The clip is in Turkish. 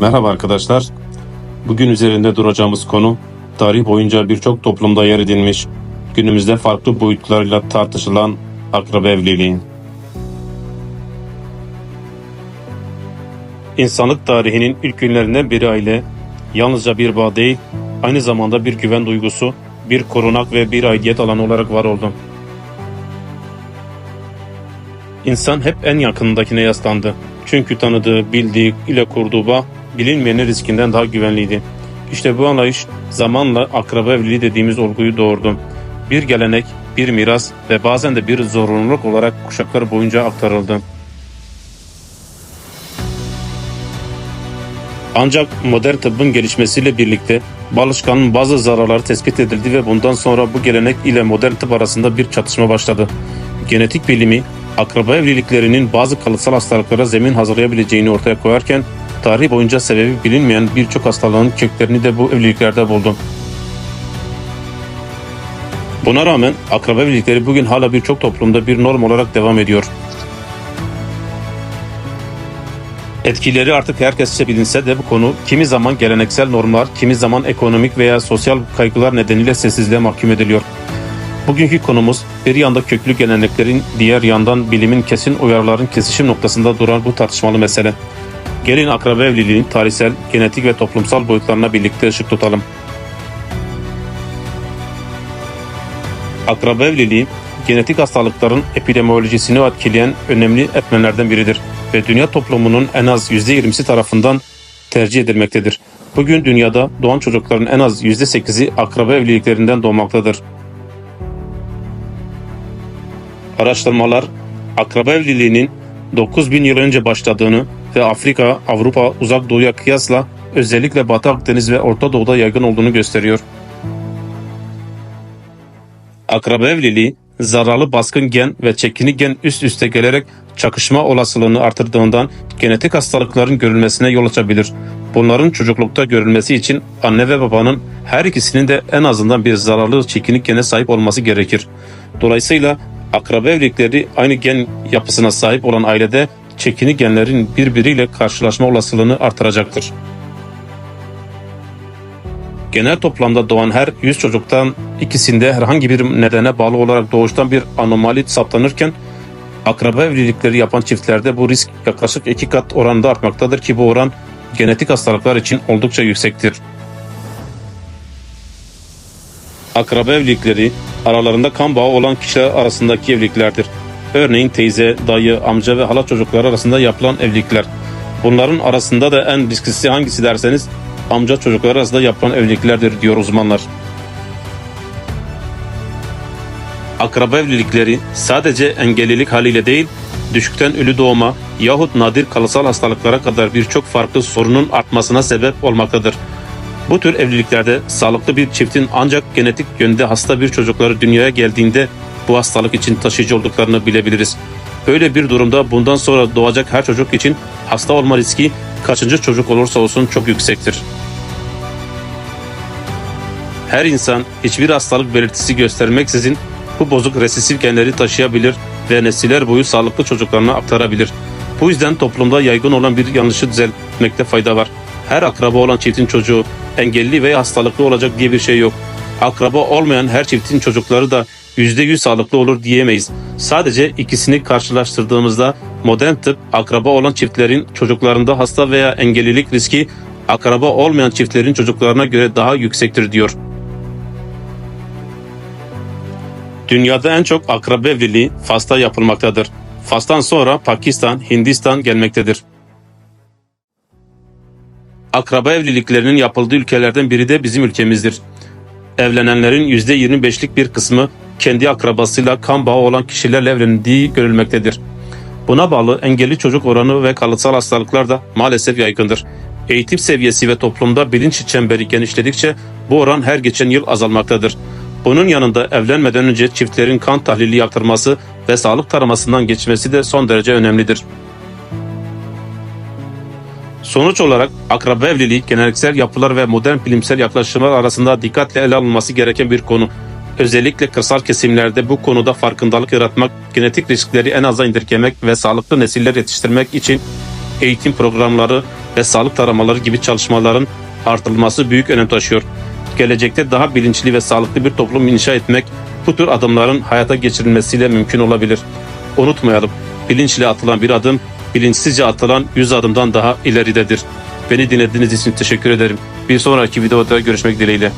Merhaba arkadaşlar. Bugün üzerinde duracağımız konu tarih boyunca birçok toplumda yer edinmiş, günümüzde farklı boyutlarıyla tartışılan akraba evliliği. İnsanlık tarihinin ilk günlerinden biri aile, yalnızca bir bağ değil, aynı zamanda bir güven duygusu, bir korunak ve bir aidiyet alanı olarak var oldu. İnsan hep en yakınındakine yaslandı. Çünkü tanıdığı, bildiği ile kurduğu bağ bilinmeyenin riskinden daha güvenliydi. İşte bu anlayış zamanla akraba evliliği dediğimiz olguyu doğurdu. Bir gelenek, bir miras ve bazen de bir zorunluluk olarak kuşaklar boyunca aktarıldı. Ancak modern tıbbın gelişmesiyle birlikte balışkanın bazı zararları tespit edildi ve bundan sonra bu gelenek ile modern tıp arasında bir çatışma başladı. Genetik bilimi akraba evliliklerinin bazı kalıtsal hastalıklara zemin hazırlayabileceğini ortaya koyarken tarih boyunca sebebi bilinmeyen birçok hastalığın köklerini de bu evliliklerde buldu. Buna rağmen akraba evlilikleri bugün hala birçok toplumda bir norm olarak devam ediyor. Etkileri artık herkesçe bilinse de bu konu kimi zaman geleneksel normlar, kimi zaman ekonomik veya sosyal kaygılar nedeniyle sessizliğe mahkum ediliyor. Bugünkü konumuz bir yanda köklü geleneklerin, diğer yandan bilimin kesin uyarıların kesişim noktasında duran bu tartışmalı mesele. Gelin akraba evliliğinin tarihsel, genetik ve toplumsal boyutlarına birlikte ışık tutalım. Akraba evliliği, genetik hastalıkların epidemiolojisini etkileyen önemli etmenlerden biridir ve dünya toplumunun en az %20'si tarafından tercih edilmektedir. Bugün dünyada doğan çocukların en az %8'i akraba evliliklerinden doğmaktadır. Araştırmalar akraba evliliğinin 9000 yıl önce başladığını ve Afrika, Avrupa, Uzak Doğu'ya kıyasla özellikle Batı Akdeniz ve Orta Doğu'da yaygın olduğunu gösteriyor. Akraba evliliği zararlı baskın gen ve çekini gen üst üste gelerek çakışma olasılığını artırdığından genetik hastalıkların görülmesine yol açabilir. Bunların çocuklukta görülmesi için anne ve babanın her ikisinin de en azından bir zararlı çekinik gene sahip olması gerekir. Dolayısıyla akraba evlilikleri aynı gen yapısına sahip olan ailede çekini genlerin birbiriyle karşılaşma olasılığını artıracaktır. Genel toplamda doğan her 100 çocuktan ikisinde herhangi bir nedene bağlı olarak doğuştan bir anomali saptanırken akraba evlilikleri yapan çiftlerde bu risk yaklaşık iki kat oranda artmaktadır ki bu oran genetik hastalıklar için oldukça yüksektir. Akraba evlilikleri aralarında kan bağı olan kişiler arasındaki evliliklerdir. Örneğin teyze, dayı, amca ve hala çocukları arasında yapılan evlilikler. Bunların arasında da en risklisi hangisi derseniz amca çocukları arasında yapılan evliliklerdir diyor uzmanlar. Akraba evlilikleri sadece engellilik haliyle değil, düşükten ölü doğuma yahut nadir kalıtsal hastalıklara kadar birçok farklı sorunun artmasına sebep olmaktadır. Bu tür evliliklerde sağlıklı bir çiftin ancak genetik yönde hasta bir çocukları dünyaya geldiğinde bu hastalık için taşıyıcı olduklarını bilebiliriz. Böyle bir durumda bundan sonra doğacak her çocuk için hasta olma riski kaçıncı çocuk olursa olsun çok yüksektir. Her insan hiçbir hastalık belirtisi göstermeksizin bu bozuk resesif genleri taşıyabilir ve nesiller boyu sağlıklı çocuklarına aktarabilir. Bu yüzden toplumda yaygın olan bir yanlışı düzeltmekte fayda var. Her akraba olan çiftin çocuğu engelli veya hastalıklı olacak diye bir şey yok. Akraba olmayan her çiftin çocukları da %100 sağlıklı olur diyemeyiz. Sadece ikisini karşılaştırdığımızda modern tıp akraba olan çiftlerin çocuklarında hasta veya engellilik riski akraba olmayan çiftlerin çocuklarına göre daha yüksektir diyor. Dünyada en çok akraba evliliği Fas'ta yapılmaktadır. Fas'tan sonra Pakistan, Hindistan gelmektedir. Akraba evliliklerinin yapıldığı ülkelerden biri de bizim ülkemizdir. Evlenenlerin %25'lik bir kısmı kendi akrabasıyla kan bağı olan kişilerle evlendiği görülmektedir. Buna bağlı engelli çocuk oranı ve kalıtsal hastalıklar da maalesef yaygındır. Eğitim seviyesi ve toplumda bilinç çemberi genişledikçe bu oran her geçen yıl azalmaktadır. Bunun yanında evlenmeden önce çiftlerin kan tahlili yaptırması ve sağlık taramasından geçmesi de son derece önemlidir. Sonuç olarak akraba evliliği geleneksel yapılar ve modern bilimsel yaklaşımlar arasında dikkatle ele alınması gereken bir konu. Özellikle kırsal kesimlerde bu konuda farkındalık yaratmak, genetik riskleri en aza indirgemek ve sağlıklı nesiller yetiştirmek için eğitim programları ve sağlık taramaları gibi çalışmaların artırılması büyük önem taşıyor. Gelecekte daha bilinçli ve sağlıklı bir toplum inşa etmek bu tür adımların hayata geçirilmesiyle mümkün olabilir. Unutmayalım, bilinçle atılan bir adım, bilinçsizce atılan 100 adımdan daha ileridedir. Beni dinlediğiniz için teşekkür ederim. Bir sonraki videoda görüşmek dileğiyle.